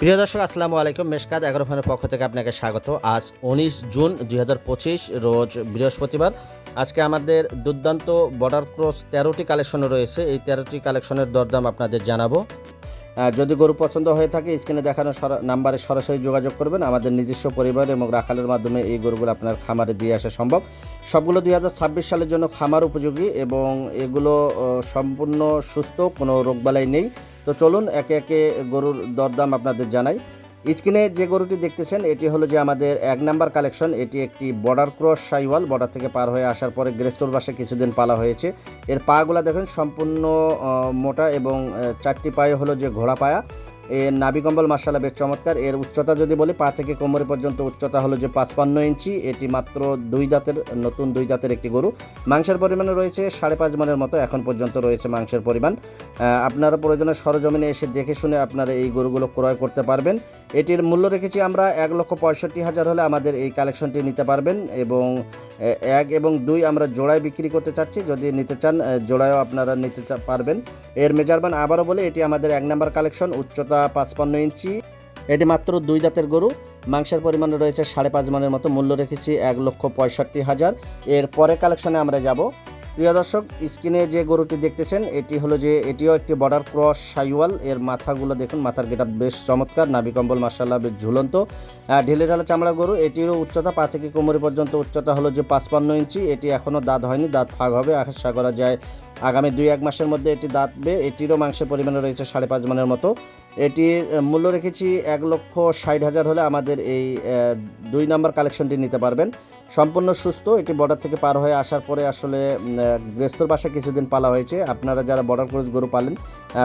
প্রিয় দর্শক, আসসালামু আলাইকুম। মেশকাত এগারো ফানের পক্ষ থেকে আপনাকে স্বাগত। আজ উনিশ জুন দুই হাজার পঁচিশ, রোজ বৃহস্পতিবার। আজকে আমাদের দুর্দান্ত বর্ডার ক্রস তেরোটি কালেকশন রয়েছে। এই তেরোটি কালেকশনের দরদাম আপনাদের জানাব। যদি গরু পছন্দ হয়ে থাকে স্ক্রিনে দেখানো নাম্বারে সরাসরি যোগাযোগ করবেন। আমাদের নিজস্ব পরিবার এবং রাখালের মাধ্যমে এই গরুগুলো আপনার খামারে দিয়ে আসা সম্ভব। সবগুলো দুই হাজার ছাব্বিশ সালের জন্য খামার উপযোগী এবং এগুলো সম্পূর্ণ সুস্থ, কোনো রোগবালাই নেই। তো চলুন একে একে গরুর দরদাম আপনাদের জানাই। স্ক্রিনে যে গরুটি দেখতেছেন, এটি হলো যে আমাদের এক নাম্বার কালেকশন। এটি একটি বর্ডার ক্রস সাইওয়াল, বর্ডার থেকে পার হয়ে আসার পরে গ্রেস্তর বাসে কিছুদিন পালা হয়েছে। এর পাগুলা দেখেন, সম্পূর্ণ মোটা এবং চারটি পায়ে হলো যে ঘোড়া পায়া। এর নাবিকম্বল মার্শাল বেশ চমৎকার। এর উচ্চতা যদি বলি, পা থেকে কোমরে পর্যন্ত উচ্চতা হলো যে পাঁচপান্ন ইঞ্চি। এটি মাত্র দুই দাঁতের নতুন দুই দাঁতের একটি গরু। মাংসের পরিমাণে রয়েছে, সাড়ে পাঁচ মনের মতো এখন পর্যন্ত রয়েছে মাংসের পরিমাণ। আপনারা প্রয়োজনে সরজমিনে এসে দেখে শুনে আপনারা এই গরুগুলো ক্রয় করতে পারবেন। এটির মূল্য রেখেছি আমরা এক লক্ষ পঁয়ষট্টি হাজার হলে আমাদের এই কালেকশনটি নিতে পারবেন এবং এক এবং দুই আমরা জোড়ায় বিক্রি করতে চাচ্ছি। যদি নিতে চান জোড়ায়ও আপনারা নিতে পারবেন। এর মেজারমেন্ট আবারও বলে, এটি আমাদের এক নাম্বার কালেকশন, উচ্চতা পাঁচপান্ন ইঞ্চি। এটি মাত্র দুই দাঁতের গরু। মাংসের পরিমাণ রয়েছে সাড়ে পাঁচ মনের মতো। মূল্য রেখেছি এক লক্ষ পঁয়ষট্টি হাজার। এর পরে কালেকশনে আমরা যাব। প্রিয় দর্শক, স্ক্রিনে যে গরুটি দেখতেছেন, এটি হলো যে, এটিও একটি বর্ডার ক্রস সাইওয়াল। এর মাথাগুলো দেখুন, মাথার গেটা বেশ চমৎকার নাবিকম্বল মার্শাল্লাহ বেশ ঝুলন্ত। ঢিলে ঢালা চামড়া গরু, এটিরও উচ্চতা পা থেকে কোমরে পর্যন্ত, উচ্চতা হলো যে পাঁচপান্ন ইঞ্চি। এটি এখনও দাঁত হয়নি, দাঁত ফাঁক হবে, আশা করা যায় আগামী দুই এক মাসের মধ্যে এটি দাঁতবে। এটিরও মাংসের পরিমাণে রয়েছে সাড়ে পাঁচ মনের মতো। এটির মূল্য রেখেছি এক লক্ষ ষাট হাজার হলে আমাদের এই দুই নম্বর কালেকশনটি নিতে পারবেন। সম্পূর্ণ সুস্থ, এটি বর্ডার থেকে পার হয়ে আসার পরে আসলে গ্রেস্তর বাসা কিছুদিন পালা হয়েছে। আপনারা যারা বর্ডার ক্রস গরু পালেন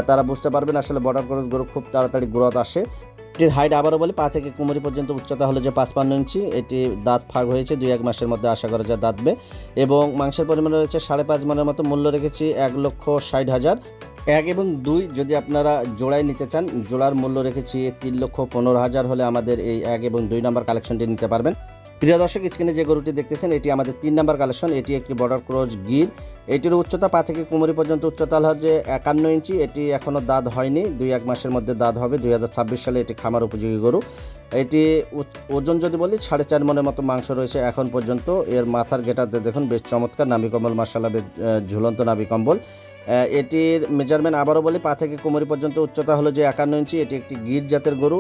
তারা বুঝতে পারবেন আসলে বর্ডার ক্রস গরু খুব তাড়াতাড়ি গ্রোথ আসে। এটির হাইট আবারও বলি, পা থেকে কোমরি পর্যন্ত উচ্চতা হলো যে পাঁচপান্ন ইঞ্চি। এটি দাঁত ফাঁক হয়েছে, দুই এক মাসের মধ্যে আশা করা যায় দাঁতবে। এবং মাংসের পরিমাণ রয়েছে সাড়ে পাঁচ মনের মতো, মূল্য রেখেছি এক লক্ষ ষাট হাজার। এক এবং দুই যদি আপনারা জোড়ায় নিতে চান জোড়ার মূল্য রেখেছি তিন লক্ষ পনেরো হাজার হলে আমাদের এই এক এবং দুই নাম্বার কালেকশনটি নিতে পারবেন। প্রিয় দর্শক স্ক্রিনে যে গরুটি দেখতেছেন এটি আমাদের তিন নাম্বার কালেকশন। এটি একটি বর্ডার ক্রস গির এটির উচ্চতা পা থেকে কোমরি পর্যন্ত উচ্চতা যে একান্ন ইঞ্চি। এটি এখনও দাঁত হয়নি। দুই এক মাসের মধ্যে দাঁত হবে। দুই হাজার ছাব্বিশ সালে এটি খামার উপযোগী গরু। এটি ওজন যদি বলি সাড়ে চার মনের মতো মাংস রয়েছে এখন পর্যন্ত। এর মাথার গেটাতে দেখুন বেশ চমৎকার নাবি কম্বল মার্শাল্লাহ বেশ ঝুলন্ত নাবি কম্বল। আহ, এটির মেজারমেন্ট আবারও বলি, পা থেকে কোমরি পর্যন্ত উচ্চতা হলো যে একান্ন ইঞ্চি, এটি একটি গির জাতের গরু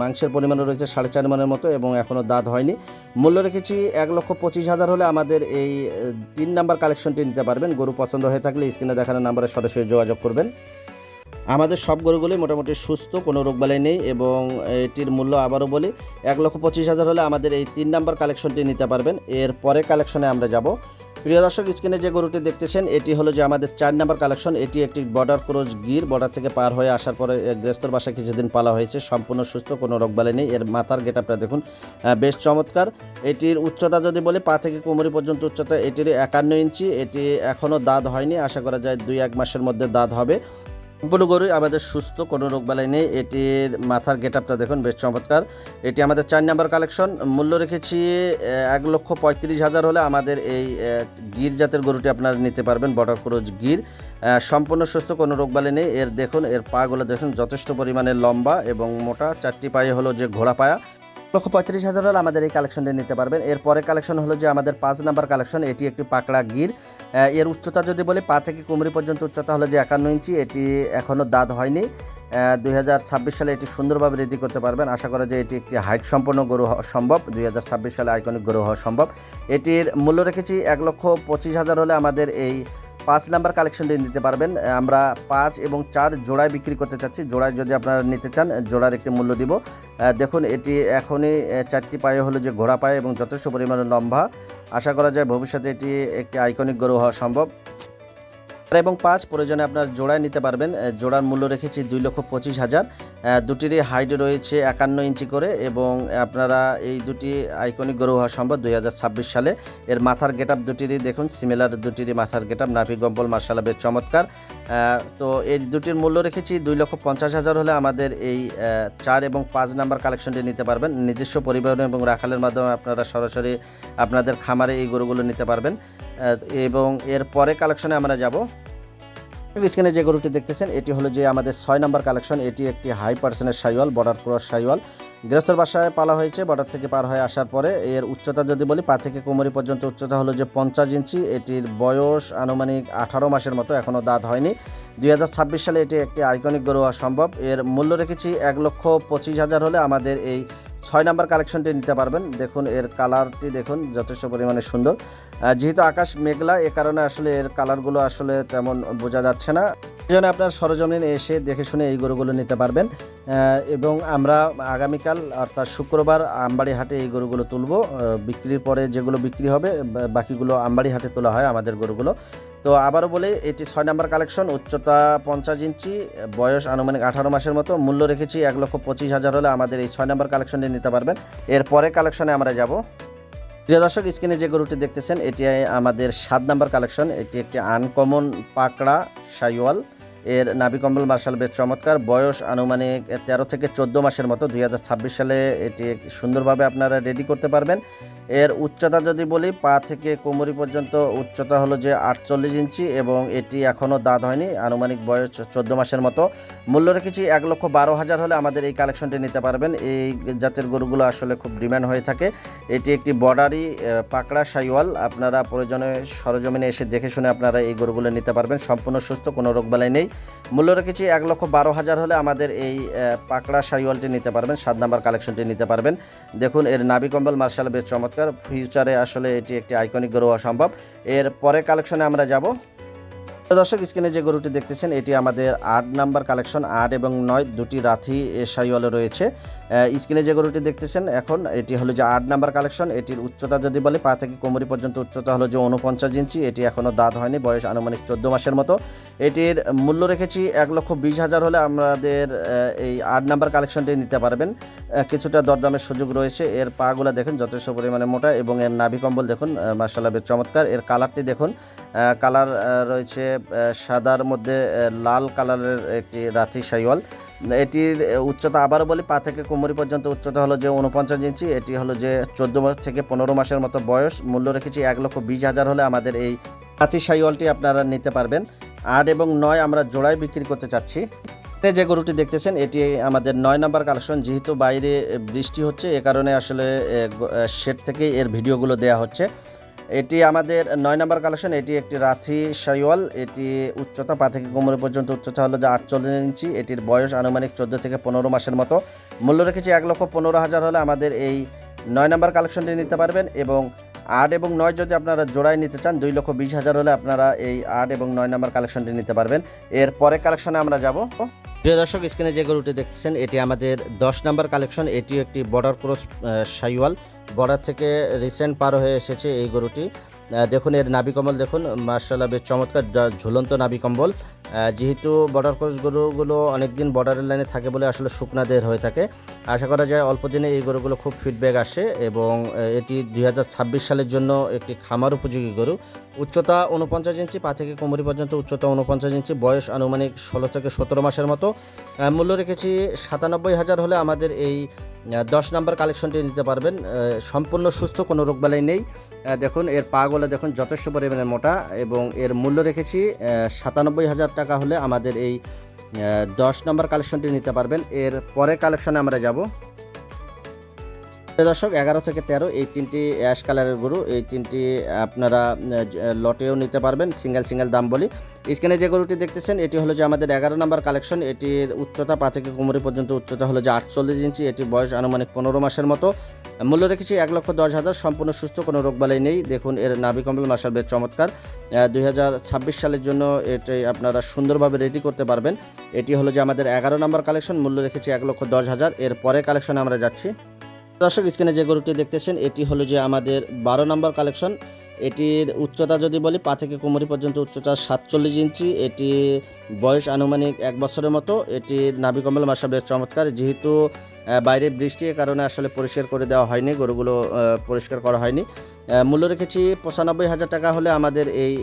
মাংসের পরিমাণ রয়েছে সাড়ে চার মনের মতো এবং এখনও দাঁত হয়নি। মূল্য রেখেছি এক লক্ষ পঁচিশ হাজার হলে আমাদের এই তিন নাম্বার কালেকশনটি নিতে পারবেন। গরু পছন্দ হয়ে থাকলে স্ক্রিনে দেখানো নাম্বারে সরাসরি যোগাযোগ করবেন। আমাদের সব গরুগুলি মোটামুটি সুস্থ, কোনো রোগবালাই নেই এবং এটির মূল্য আবারও বলি, এক লক্ষ পঁচিশ হাজার হলে আমাদের এই তিন নাম্বার কালেকশনটি নিতে পারবেন। এর পরে কালেকশনে আমরা যাব। প্রিয় দর্শক, স্ক্রিনে যে গরুটি দেখতেছেন, এটি হলো যে আমাদের চার নাম্বার কালেকশন। এটি একটি বর্ডার ক্রোজ গির, বর্ডার থেকে পার হয়ে আসার পরে গ্রেস্তর বাসা বাসায় কিছুদিন পালা হয়েছে, সম্পূর্ণ সুস্থ, কোনো রোগবালে নেই। এর মাথার গেট আপনারা দেখুন বেশ চমৎকার। এটির উচ্চতা যদি বলি, পা থেকে কোমরি পর্যন্ত উচ্চতা এটির একান্ন ইঞ্চি, এটি এখনও দাঁত হয়নি। আশা করা যায় দুই এক মাসের মধ্যে দাঁত হবে। সম্পূর্ণ গরুই আমাদের সুস্থ, কোনো রোগবালাই নেই। এটির মাথার গেট আপটা দেখুন, বেশ চমৎকার। এটি আমাদের চার নাম্বার কালেকশন। মূল্য রেখেছি এক লক্ষ পঁয়ত্রিশ হাজার হলে আমাদের এই গির জাতের গরুটি আপনারা নিতে পারবেন বর্ডার ক্রোজ গির সম্পূর্ণ সুস্থ, কোনো রোগবালাই নেই। এর দেখুন, এর পাগুলো দেখুন, যথেষ্ট পরিমাণে লম্বা এবং মোটা। চারটি পায়ে হলো যে ঘোড়া পায়া। লক্ষ পঁয়ত্রিশ হাজার হলে আমাদের এই কালেকশনটি নিতে পারবেন। এর পরে কালেকশন হলো যে আমাদের পাঁচ নাম্বার কালেকশন এটি একটি পাকড়া গির। এর উচ্চতা যদি বলি, পা থেকে কোমরি পর্যন্ত উচ্চতা হলো যে একান্ন ইঞ্চি, এটি এখনও দাঁত হয়নি। দুই হাজার ছাব্বিশ সালে এটি সুন্দরভাবে রেডি করতে পারবেন। আশা করা যে এটি একটি হাইট সম্পন্ন গরু হওয়া সম্ভব। দুই হাজার ছাব্বিশ সালে আইকনিক গরু হওয়া সম্ভব। এটির মূল্য রেখেছি এক লক্ষ পঁচিশ হাজার হলে আমাদের এই পাঁচ নাম্বার কালেকশনটি নিতে পারবেন। আমরা পাঁচ এবং চার জোড়ায় বিক্রি করতে চাচ্ছি। জোড়ায় যদি আপনারা নিতে চান জোড়ার একটি মূল্য দিব। দেখুন, এটি এখনই চারটি পায়ে হলো যে ঘোড়া পায়ে এবং যথেষ্ট পরিমাণে লম্বা। আশা করা যায় ভবিষ্যতে এটি একটি আইকনিক গরু হওয়া সম্ভব। এবং পাঁচ প্রয়োজনে আপনার জোড়ায় নিতে পারবেন। জোড়ার মূল্য রেখেছি দুই লক্ষ পঁচিশ হাজার। দুটিরই হাইট রয়েছে একান্ন ইঞ্চি করে এবং আপনারা এই দুটি আইকনিক গরু হওয়া সম্ভব দুই হাজার ছাব্বিশ সালে। এর মাথার গেট আপ দুটিরই দেখুন সিমিলার দুটিরই মাথার গেট আপ নাভি গম্বল, মার্শালা বেশ চমৎকার। তো এই দুটির মূল্য রেখেছি দুই লক্ষ পঞ্চাশ হাজার হলে আমাদের এই চার এবং পাঁচ নাম্বার কালেকশনটি নিতে পারবেন। নিজস্ব পরিবহন এবং রাখালের মাধ্যমে আপনারা সরাসরি আপনাদের খামারে এই গরুগুলো নিতে পারবেন। এবং এর পরে কালেকশনে আমরা যাব। স্ক্রিনে যে গরুটি দেখতেছেন, এটি হলো যে আমাদের ছয় নম্বর কালেকশন এটি একটি হাই পার্সেন্টের সাইওয়াল বর্ডার ক্রস সাইওয়াল। গৃহস্থর বাসায় পালা হয়েছে বর্ডার থেকে পার হয়ে আসার পরে এর উচ্চতা যদি বলি, পা থেকে কোমরি পর্যন্ত উচ্চতা হলো যে পঞ্চাশ ইঞ্চি। এটির বয়স আনুমানিক আঠারো মাসের মতো এখনও দাঁত হয়নি। দুই হাজার ছাব্বিশ সালে এটি একটি আইকনিক গরু হওয়া সম্ভব। এর মূল্য রেখেছি এক লক্ষ পঁচিশ হাজার হলে আমাদের এই ছয় নাম্বার কালেকশনটি নিতে পারবেন। দেখুন, এর কালারটি দেখুন, যথেষ্ট পরিমাণে সুন্দর। যেহেতু আকাশ মেঘলা, এ কারণে আসলে এর কালারগুলো আসলে তেমন বোঝা যাচ্ছে না। জন্য আপনার সরজমিনে এসে দেখে শুনে এই গরুগুলো নিতে পারবেন। এবং আমরা আগামীকাল, অর্থাৎ শুক্রবার আমবাড়ি হাটে এই গরুগুলো তুলব। বিক্রির পরে যেগুলো বিক্রি হবে বাকিগুলো আমবাড়ি হাটে তোলা হয় আমাদের গরুগুলো। তো আবারও বলে, এটি ছয় নাম্বার কালেকশন, উচ্চতা পঞ্চাশ ইঞ্চি, বয়স আনুমানিক আঠারো মাসের মতো, মূল্য রেখেছি এক লক্ষ পঁচিশ হাজার হলে আমাদের এই ছয় নাম্বার কালেকশনটি নিতে পারবেন। এর পরে কালেকশনে আমরা যাব। প্রিয় দর্শক, স্ক্রিনে যে গরুটি দেখতেছেন, এটি আমাদের সাত নাম্বার কালেকশন, এটি একটি আনকমন পাকড়া সাইওয়াল। এর নাভি কম্বল মার্শাল বেশ চমৎকার। বয়স আনুমানিক তেরো থেকে চোদ্দ মাসের মতো। দুই হাজার ছাব্বিশ সালে এটি সুন্দরভাবে আপনারা রেডি করতে পারবেন। এর উচ্চতা যদি বলি, পা থেকে কোমরি পর্যন্ত উচ্চতা হলো যে আটচল্লিশ ইঞ্চি এবং এটি এখনও দাঁত হয়নি, আনুমানিক বয়স চোদ্দ মাসের মতো। মূল্য রেখেছি এক লক্ষ বারো হাজার হলে আমাদের এই কালেকশনটি নিতে পারবেন। এই জাতের গরুগুলো আসলে খুব ডিমান্ড হয়ে থাকে। এটি একটি বর্ডারি পাকড়া, সাইওয়াল। আপনারা প্রয়োজনে সরজমিনে এসে দেখে শুনে আপনারা এই গরুগুলো নিতে পারবেন। সম্পূর্ণ সুস্থ, কোনো রোগ রোগবালাই নেই। মূল্য রেখেছি এক লক্ষ বারো হাজার হলে আমাদের এই পাকড়া সাইওয়ালটি নিতে পারবেন, সাত নাম্বার কালেকশনটি নিতে পারবেন। দেখুন, এর নাবি কম্বল মার্শাল বেশ চমৎকার। ফিউচারে আসলে এটি একটি আইকনিক গ্রহ সম্ভব। এর পরে কালেকশনে আমরা যাব। দর্শক, স্ক্রিনে যে গরুটি দেখতেছেন, এটি আমাদের আট নাম্বার কালেকশন, আট এবং নয়, দুটি রাথি সাইওয়ালে রয়েছে। স্ক্রিনে যে গরুটি দেখতেছেন, এখন এটি হলো যে আট নাম্বার কালেকশন। এটির উচ্চতা যদি বলে, পা থেকে কোমরি পর্যন্ত উচ্চতা হলো যে উনপঞ্চাশ ইঞ্চি। এটি এখনও দাঁত হয়নি, বয়স আনুমানিক চোদ্দ মাসের মতো। এটির মূল্য রেখেছি এক লক্ষ বিশ হাজার হলে আমাদের এই আট নাম্বার কালেকশনটি নিতে পারবেন। কিছুটা দরদামের সুযোগ রয়েছে। এর পাগুলো দেখুন, যথেষ্ট পরিমাণে মোটা এবং এর নাভি কম্বল দেখুন মার্শাল্লাহ চমৎকার। এর কালারটি দেখুন কালার রয়েছে সাদার মধ্যে লাল কালারের একটি রাথি সাইওয়াল এটির উচ্চতা আবারও বলি, পা থেকে কোমরি পর্যন্ত উচ্চতা হলো যে উনপঞ্চাশ ইঞ্চি। এটি হলো যে চোদ্দ থেকে পনেরো মাসের মতো বয়স। মূল্য রেখেছি এক লক্ষ বিশ হাজার হলে আমাদের এই রাথি সাইওয়ালটি আপনারা নিতে পারবেন। আট এবং নয় আমরা জোড়ায় বিক্রি করতে চাচ্ছি। যে গরুটি দেখতেছেন, এটি আমাদের নয় নাম্বার কালেকশন। যেহেতু বাইরে বৃষ্টি হচ্ছে, এ কারণে আসলে শেড থেকেই এর ভিডিওগুলো দেয়া হচ্ছে। এটি আমাদের নয় নম্বর কালেকশন এটি একটি রাথি সাইওয়াল এটি উচ্চতা পা থেকে কোমরে পর্যন্ত, উচ্চতা হলো যে আটচল্লিশ ইঞ্চি, এটির বয়স আনুমানিক চোদ্দ থেকে পনেরো মাসের মতো। মূল্য রেখেছি এক লক্ষ পনেরো হাজার হলে আমাদের এই নয় নম্বর কালেকশনটি নিতে পারবেন এবং আট এবং নয় যদি আপনারা জোড়ায় নিতে চান দুই লক্ষ বিশ হাজার হলে আপনারা এই আট এবং নয় নাম্বার কালেকশনটি নিতে পারবেন। এর পরে কালেকশনে আমরা যাব। প্রিয় দর্শক স্ক্রিনে যে গরুটি দেখছেন এটি আমাদের দশ নম্বর কালেকশন। এটি একটি বর্ডার ক্রস সাইওয়াল। বর্ডার থেকে রিসেন্ট পার হয়ে এসেছে এই গরুটি। দেখুন এর নাভি কম্বল দেখুন। মার্শাল্লাহ বেশ চমৎকার ঝুলন্ত নাভি কম্বল। আহ, যেহেতু বর্ডার ক্রস গরুগুলো অনেকদিন বর্ডারের লাইনে থাকে বলে আসলে শুকনাদের হয়ে থাকে। আশা করা যায় অল্প দিনে এই গরুগুলো খুব ফিডব্যাক আসে এবং এটি দুই হাজার ছাব্বিশ সালের জন্য একটি খামার উপযোগী গরু। উচ্চতা উনপঞ্চাশ ইঞ্চি, পা থেকে কোমরি পর্যন্ত উচ্চতা উনপঞ্চাশ ইঞ্চি, বয়স আনুমানিক ষোলো থেকে সতেরো মাসের মতো। মূল্য রেখেছি সাতানব্বই হাজার হলে আমাদের এই দশ নাম্বার কালেকশনটি নিতে পারবেন। সম্পূর্ণ সুস্থ, কোনো রোগবালাই নেই। দেখুন, এর পাগুলো দেখুন, যথেষ্ট পরিমাণে মোটা এবং এর মূল্য রেখেছি সাতানব্বই হাজার টাকা হলে আমাদের এই দশ নম্বর কালেকশনটি নিতে পারবেন। এর পরে কালেকশনে আমরা যাব। দর্শক, এগারো থেকে তেরো, এই তিনটি অ্যাশ কালারের গরু, এই তিনটি আপনারা লটেও নিতে পারবেন, সিঙ্গেল সিঙ্গেল দাম বলি। স্ক্রিনে যে গরুটি দেখতেছেন, এটি হলো যে আমাদের এগারো নম্বর কালেকশন, এটির উচ্চতা পা থেকে কোমরি পর্যন্ত উচ্চতা হলো যে আটচল্লিশ ইঞ্চি, এটির বয়স আনুমানিক পনেরো মাসের মতো। মূল্য রেখেছি এক লক্ষ দশ হাজার। সম্পূর্ণ সুস্থ, কোনো রোগবালাই নেই। দেখুন, এর নাভি কম্বল মার্শাল বেশ চমৎকার। দুই হাজার ছাব্বিশ সালের জন্য এটি আপনারা সুন্দরভাবে রেডি করতে পারবেন। এটি হলো যে আমাদের এগারো নম্বর কালেকশন মূল্য রেখেছি এক লক্ষ দশ হাজার। এর পরে কালেকশনে আমরা যাচ্ছি। দর্শক, স্ক্রিনে যে গরুটি দেখতেছেন, এটি হলো যে আমাদের বারো নম্বর কালেকশন এটির উচ্চতা যদি বলি, পা থেকে কোমরি পর্যন্ত উচ্চতা সাতচল্লিশ ইঞ্চি। এটি বয়স আনুমানিক এক বছরের মতো। এটির নাবিকমল মাসা বেশ চমৎকার। যেহেতু বাইরে বৃষ্টি কারণে আসলে পরিষ্কার করে দেওয়া হয়নি, গরুগুলো পরিষ্কার করা হয়নি। মূল্য রেখেছি পঁচানব্বই হাজার টাকা হলে আমাদের এই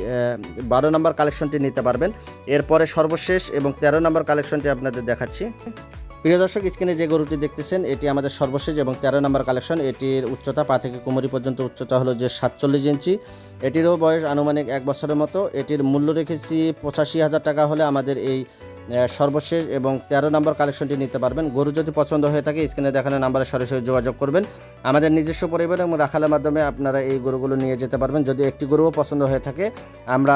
বারো নম্বর কালেকশনটি নিতে পারবেন। এরপরে সর্বশেষ এবং তেরো নম্বর কালেকশনটি আপনাদের দেখাচ্ছি। প্রিয় দর্শক, স্ক্রিনে যে গরুটি দেখতেছেন, এটি আমাদের সর্বশেষ এবং তেরো নম্বর কালেকশন। এটির উচ্চতা পা থেকে কোমরি পর্যন্ত উচ্চতা হলো যে সাতচল্লিশ ইঞ্চি। এটিরও বয়স আনুমানিক এক বছরের মতো। এটির মূল্য রেখেছি পঁচাশি হাজার টাকা হলে আমাদের এই সর্বশেষ এবং তেরো নম্বর কালেকশনটি নিতে পারবেন। গরু যদি পছন্দ হয়ে থাকে, স্ক্রিনে দেখানো নাম্বারে সরাসরি যোগাযোগ করবেন। আমাদের নিজস্ব পরিবার এবং রাখালের মাধ্যমে আপনারা এই গরুগুলো নিয়ে যেতে পারবেন। যদি একটি গরুও পছন্দ হয়ে থাকে, আমরা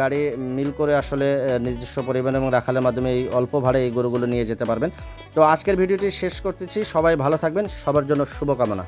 গাড়ি মিল করে আসলে নিজস্ব পরিবার এবং রাখালের মাধ্যমে এই অল্প ভাড়ে এই গরুগুলো নিয়ে যেতে পারবেন। তো আজকের ভিডিওটি শেষ করতেছি। সবাই ভালো থাকবেন। সবার জন্য শুভকামনা।